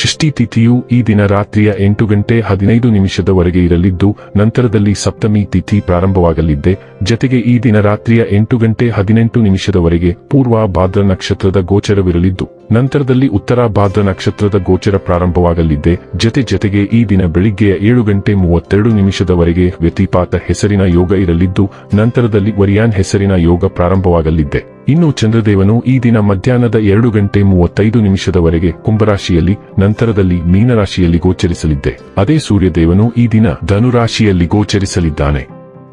ಷಷ್ಠಿ ತಿಥಿಯು ಈ ದಿನ ರಾತ್ರಿಯ ಎಂಟು ಗಂಟೆ ಹದಿನೈದು ನಿಮಿಷದವರೆಗೆ ಇರಲಿದ್ದು, ನಂತರದಲ್ಲಿ ಸಪ್ತಮಿ ತಿಥಿ ಪ್ರಾರಂಭವಾಗಲಿದ್ದೆ. ಜತೆಗೆ ಈ ದಿನ ರಾತ್ರಿಯ ಎಂಟು ಗಂಟೆ ಹದಿನೆಂಟು ನಿಮಿಷದವರೆಗೆ ಪೂರ್ವ ಭಾದ್ರ ನಕ್ಷತ್ರದ ಗೋಚರವಿರಲಿದ್ದು, ನಂತರದಲ್ಲಿ ಉತ್ತರ ಭಾದ್ರ ನಕ್ಷತ್ರದ ಗೋಚರ ಪ್ರಾರಂಭವಾಗಲಿದ್ದೆ. ಜತೆ ಜತೆಗೆ ಈ ದಿನ ಬೆಳಿಗ್ಗೆಯ ಏಳು ಗಂಟೆ ಮೂವತ್ತೆರಡು ನಿಮಿಷದವರೆಗೆ ವ್ಯತಿಪಾತ ಹೆಸರಿನ ಯೋಗ ಇರಲಿದ್ದು, ನಂತರದಲ್ಲಿ ವರಿಯಾನ್ ಹೆಸರಿನ ಯೋಗ ಪ್ರಾರಂಭವಾಗಲಿದ್ದೆ. ಇನ್ನು ಚಂದ್ರದೇವನು ಈ ದಿನ ಮಧ್ಯಾಹ್ನದ ಎರಡು ಗಂಟೆ ಮೂವತ್ತೈದು ನಿಮಿಷದವರೆಗೆ ಕುಂಭರಾಶಿಯಲ್ಲಿ, ನಂತರದಲ್ಲಿ ಮೀನರಾಶಿಯಲ್ಲಿ ಗೋಚರಿಸಲಿದ್ದೆ. ಅದೇ ಸೂರ್ಯದೇವನು ಈ ದಿನ ಧನುರಾಶಿಯಲ್ಲಿ ಗೋಚರಿಸಲಿದ್ದಾನೆ.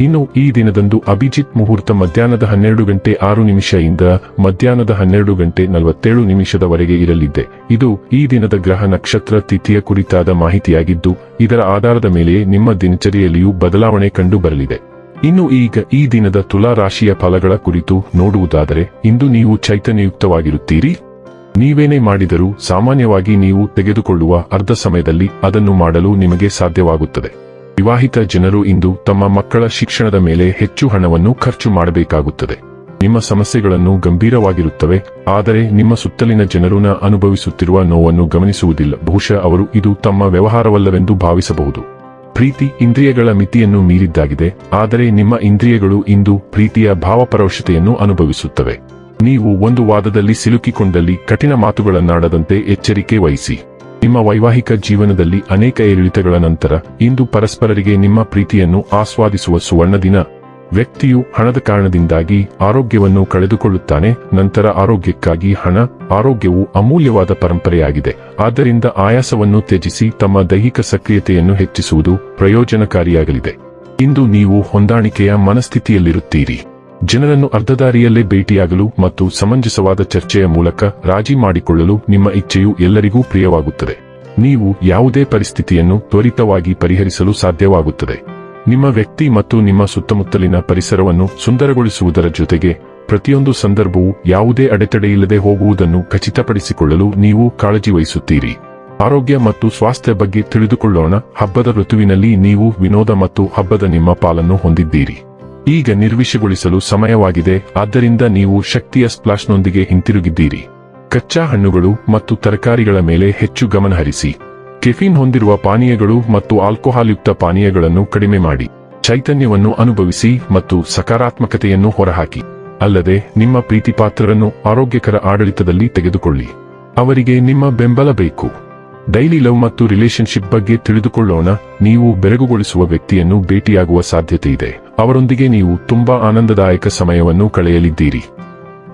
ಇನ್ನು ಈ ದಿನದಂದು ಅಭಿಜಿತ್ ಮುಹೂರ್ತ ಮಧ್ಯಾಹ್ನದ ಹನ್ನೆರಡು ಗಂಟೆ ಆರು ನಿಮಿಷದಿಂದ ಮಧ್ಯಾಹ್ನದ ಹನ್ನೆರಡು ಗಂಟೆ ನಲವತ್ತೇಳು ನಿಮಿಷದವರೆಗೆ ಇರಲಿದೆ ಇದು ಈ ದಿನದ ಗ್ರಹ ನಕ್ಷತ್ರ ತಿಥಿಯ ಕುರಿತಾದ ಮಾಹಿತಿಯಾಗಿದ್ದು, ಇದರ ಆಧಾರದ ಮೇಲೆ ನಿಮ್ಮ ದಿನಚರಿಯಲ್ಲಿಯೂ ಬದಲಾವಣೆ ಕಂಡು ಬರಲಿದೆ ಇನ್ನು ಈಗ ಈ ದಿನದ ತುಲಾ ರಾಶಿಯ ಫಲಗಳ ಕುರಿತು ನೋಡುವುದಾದರೆ, ಇಂದು ನೀವು ಚೈತನ್ಯಯುಕ್ತವಾಗಿರುತ್ತೀರಿ. ನೀವೇನೇ ಮಾಡಿದರೂ ಸಾಮಾನ್ಯವಾಗಿ ನೀವು ತೆಗೆದುಕೊಳ್ಳುವ ಅರ್ಧ ಸಮಯದಲ್ಲಿ ಅದನ್ನು ಮಾಡಲು ನಿಮಗೆ ಸಾಧ್ಯವಾಗುತ್ತದೆ. ವಿವಾಹಿತ ಜನರು ಇಂದು ತಮ್ಮ ಮಕ್ಕಳ ಶಿಕ್ಷಣದ ಮೇಲೆ ಹೆಚ್ಚು ಹಣವನ್ನು ಖರ್ಚು ಮಾಡಬೇಕಾಗುತ್ತದೆ. ನಿಮ್ಮ ಸಮಸ್ಯೆಗಳನ್ನು ಗಂಭೀರವಾಗಿರುತ್ತವೆ, ಆದರೆ ನಿಮ್ಮ ಸುತ್ತಲಿನ ಜನರುನ ಅನುಭವಿಸುತ್ತಿರುವ ನೋವನ್ನು ಗಮನಿಸುವುದಿಲ್ಲ. ಬಹುಶಃ ಅವರು ಇದು ತಮ್ಮ ವ್ಯವಹಾರವಲ್ಲವೆಂದು ಭಾವಿಸಬಹುದು. ಪ್ರೀತಿ ಇಂದ್ರಿಯಗಳ ಮಿತಿಯನ್ನು ಮೀರಿದ್ದಾಗಿದೆ, ಆದರೆ ನಿಮ್ಮ ಇಂದ್ರಿಯಗಳು ಇಂದು ಪ್ರೀತಿಯ ಭಾವಪರೋಷತೆಯನ್ನು ಅನುಭವಿಸುತ್ತವೆ. ನೀವು ಒಂದು ವಾದದಲ್ಲಿ ಸಿಲುಕಿಕೊಂಡಲ್ಲಿ ಕಠಿಣ ಮಾತುಗಳನ್ನಾಡದಂತೆ ಎಚ್ಚರಿಕೆ ವಹಿಸಿ. ನಿಮ್ಮ ವೈವಾಹಿಕ ಜೀವನದಲ್ಲಿ ಅನೇಕ ಏರಿಳಿತಗಳ ನಂತರ ಇಂದು ಪರಸ್ಪರರಿಗೆ ನಿಮ್ಮ ಪ್ರೀತಿಯನ್ನು ಆಸ್ವಾದಿಸುವ ಸುವರ್ಣ ದಿನ. ವ್ಯಕ್ತಿಯು ಹಣದ ಕಾರಣದಿಂದಾಗಿ ಆರೋಗ್ಯವನ್ನು ಕಳೆದುಕೊಳ್ಳುತ್ತಾನೆ, ನಂತರ ಆರೋಗ್ಯಕ್ಕಾಗಿ ಹಣ, ಆರೋಗ್ಯವು ಅಮೂಲ್ಯವಾದ ಪರಂಪರೆಯಾಗಿದೆ. ಆದ್ದರಿಂದ ಆಯಾಸವನ್ನು ತ್ಯಜಿಸಿ ತಮ್ಮ ದೈಹಿಕ ಸಕ್ರಿಯತೆಯನ್ನು ಹೆಚ್ಚಿಸುವುದು ಪ್ರಯೋಜನಕಾರಿಯಾಗಲಿದೆ. ಇಂದು ನೀವು ಹೊಂದಾಣಿಕೆಯ ಮನಸ್ಥಿತಿಯಲ್ಲಿರುತ್ತೀರಿ. ಜನರನ್ನು ಅರ್ಧದಾರಿಯಲ್ಲೇ ಭೇಟಿಯಾಗಲು ಮತ್ತು ಸಮಂಜಸವಾದ ಚರ್ಚೆಯ ಮೂಲಕ ರಾಜಿ ಮಾಡಿಕೊಳ್ಳಲು ನಿಮ್ಮ ಇಚ್ಛೆಯು ಎಲ್ಲರಿಗೂ ಪ್ರಿಯವಾಗುತ್ತದೆ. ನೀವು ಯಾವುದೇ ಪರಿಸ್ಥಿತಿಯನ್ನು ತ್ವರಿತವಾಗಿ ಪರಿಹರಿಸಲು ಸಾಧ್ಯವಾಗುತ್ತದೆ. ನಿಮ್ಮ ವ್ಯಕ್ತಿ ಮತ್ತು ನಿಮ್ಮ ಸುತ್ತಮುತ್ತಲಿನ ಪರಿಸರವನ್ನು ಸುಂದರಗೊಳಿಸುವುದರ ಜೊತೆಗೆ, ಪ್ರತಿಯೊಂದು ಸಂದರ್ಭವೂ ಯಾವುದೇ ಅಡೆತಡೆಯಿಲ್ಲದೆ ಹೋಗುವುದನ್ನು ಖಚಿತಪಡಿಸಿಕೊಳ್ಳಲು ನೀವು ಕಾಳಜಿ ವಹಿಸುತ್ತೀರಿ. ಆರೋಗ್ಯ ಮತ್ತು ಸ್ವಾಸ್ಥ್ಯ ಬಗ್ಗೆ ತಿಳಿದುಕೊಳ್ಳೋಣ, ಹಬ್ಬದ ಋತುವಿನಲ್ಲಿ ನೀವು ವಿನೋದ ಮತ್ತು ಹಬ್ಬದ ನಿಮ್ಮ ಪಾಲನ್ನು ಹೊಂದಿದ್ದೀರಿ. ಈಗ ನಿರ್ವಿಷಗೊಳಿಸಲು ಸಮಯವಾಗಿದೆ, ಆದ್ದರಿಂದ ನೀವು ಶಕ್ತಿಯ ಸ್ಪ್ಲಾಶ್ನೊಂದಿಗೆ ಹಿಂತಿರುಗಿದ್ದೀರಿ. ಕಚ್ಚಾ ಹಣ್ಣುಗಳು ಮತ್ತು ತರಕಾರಿಗಳ ಮೇಲೆ ಹೆಚ್ಚು ಗಮನ ಹರಿಸಿ ಕೆಫಿನ್ ಹೊಂದಿರುವ ಪಾನೀಯಗಳು ಮತ್ತು ಆಲ್ಕೋಹಾಲ್ಯುಕ್ತ ಪಾನೀಯಗಳನ್ನು ಕಡಿಮೆ ಮಾಡಿ, ಚೈತನ್ಯವನ್ನು ಅನುಭವಿಸಿ ಮತ್ತು ಸಕಾರಾತ್ಮಕತೆಯನ್ನು ಹೊರಹಾಕಿ. ಅಲ್ಲದೆ, ನಿಮ್ಮ ಪ್ರೀತಿಪಾತ್ರರನ್ನು ಆರೋಗ್ಯಕರ ಆಡಳಿತದಲ್ಲಿ ತೆಗೆದುಕೊಳ್ಳಿ. ಅವರಿಗೆ ನಿಮ್ಮ ಬೆಂಬಲ ಬೇಕು. ಡೈಲಿ ಲವ್ ಮತ್ತು ರಿಲೇಶನ್ಶಿಪ್ ಬಗ್ಗೆ ತಿಳಿದುಕೊಳ್ಳೋಣ. ನೀವು ಬೆರಗುಗೊಳಿಸುವ ವ್ಯಕ್ತಿಯನ್ನು ಭೇಟಿಯಾಗುವ ಸಾಧ್ಯತೆ ಇದೆ. ಅವರೊಂದಿಗೆ ನೀವು ತುಂಬಾ ಆನಂದದಾಯಕ ಸಮಯವನ್ನು ಕಳೆಯಲಿದ್ದೀರಿ.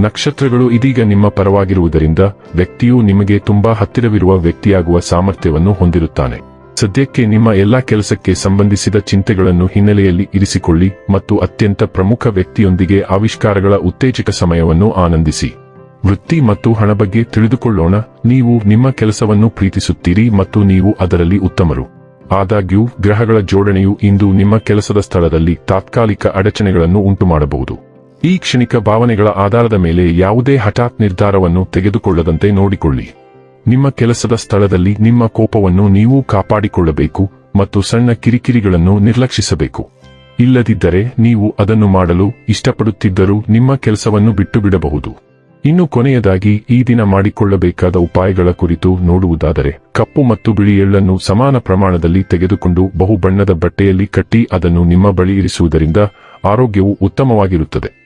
ನಕ್ಷತ್ರಗಳು ಇದೀಗ ನಿಮ್ಮ ಪರವಾಗಿರುವುದರಿಂದ ವ್ಯಕ್ತಿಯು ನಿಮಗೆ ತುಂಬಾ ಹತ್ತಿರವಿರುವ ವ್ಯಕ್ತಿಯಾಗುವ ಸಾಮರ್ಥ್ಯವನ್ನು ಹೊಂದಿರುತ್ತಾನೆ. ಸದ್ಯಕ್ಕೆ ನಿಮ್ಮ ಎಲ್ಲಾ ಕೆಲಸಕ್ಕೆ ಸಂಬಂಧಿಸಿದ ಚಿಂತೆಗಳನ್ನು ಹಿನ್ನೆಲೆಯಲ್ಲಿ ಇರಿಸಿಕೊಳ್ಳಿ ಮತ್ತು ಅತ್ಯಂತ ಪ್ರಮುಖ ವ್ಯಕ್ತಿಯೊಂದಿಗೆ ಆವಿಷ್ಕಾರಗಳ ಉತ್ತೇಜಕ ಸಮಯವನ್ನು ಆನಂದಿಸಿ. ವೃತ್ತಿ ಮತ್ತು ಹಣ ಬಗ್ಗೆ ತಿಳಿದುಕೊಳ್ಳೋಣ. ನೀವು ನಿಮ್ಮ ಕೆಲಸವನ್ನು ಪ್ರೀತಿಸುತ್ತೀರಿ ಮತ್ತು ನೀವು ಅದರಲ್ಲಿ ಉತ್ತಮರು. ಆದಾಗ್ಯೂ, ಗ್ರಹಗಳ ಜೋಡಣೆಯು ಇಂದು ನಿಮ್ಮ ಕೆಲಸದ ಸ್ಥಳದಲ್ಲಿ ತಾತ್ಕಾಲಿಕ ಅಡಚಣೆಗಳನ್ನು ಉಂಟುಮಾಡಬಹುದು. ಈ ಕ್ಷಣಿಕ ಭಾವನೆಗಳ ಆಧಾರದ ಮೇಲೆ ಯಾವುದೇ ಹಠಾತ್ ನಿರ್ಧಾರವನ್ನು ತೆಗೆದುಕೊಳ್ಳದಂತೆ ನೋಡಿಕೊಳ್ಳಿ. ನಿಮ್ಮ ಕೆಲಸದ ಸ್ಥಳದಲ್ಲಿ ನಿಮ್ಮ ಕೋಪವನ್ನು ನೀವು ಕಾಪಾಡಿಕೊಳ್ಳಬೇಕು ಮತ್ತು ಸಣ್ಣ ಕಿರಿಕಿರಿಗಳನ್ನು ನಿರ್ಲಕ್ಷಿಸಬೇಕು. ಇಲ್ಲದಿದ್ದರೆ ನೀವು ಅದನ್ನು ಮಾಡಲು ಇಷ್ಟಪಡುತ್ತಿದ್ದರೂ ನಿಮ್ಮ ಕೆಲಸವನ್ನು ಬಿಟ್ಟು ಬಿಡಬಹುದು ಇನ್ನು ಕೊನೆಯದಾಗಿ ಈ ದಿನ ಮಾಡಿಕೊಳ್ಳಬೇಕಾದ ಉಪಾಯಗಳ ಕುರಿತು ನೋಡುವುದಾದರೆ, ಕಪ್ಪು ಮತ್ತು ಬಿಳಿ ಎಳ್ಳನ್ನು ಸಮಾನ ಪ್ರಮಾಣದಲ್ಲಿ ತೆಗೆದುಕೊಂಡು ಬಹುಬಣ್ಣದ ಬಟ್ಟೆಯಲ್ಲಿ ಕಟ್ಟಿ ಅದನ್ನು ನಿಮ್ಮ ಬಳಿ ಇರಿಸುವುದರಿಂದ ಆರೋಗ್ಯವು ಉತ್ತಮವಾಗಿರುತ್ತದೆ.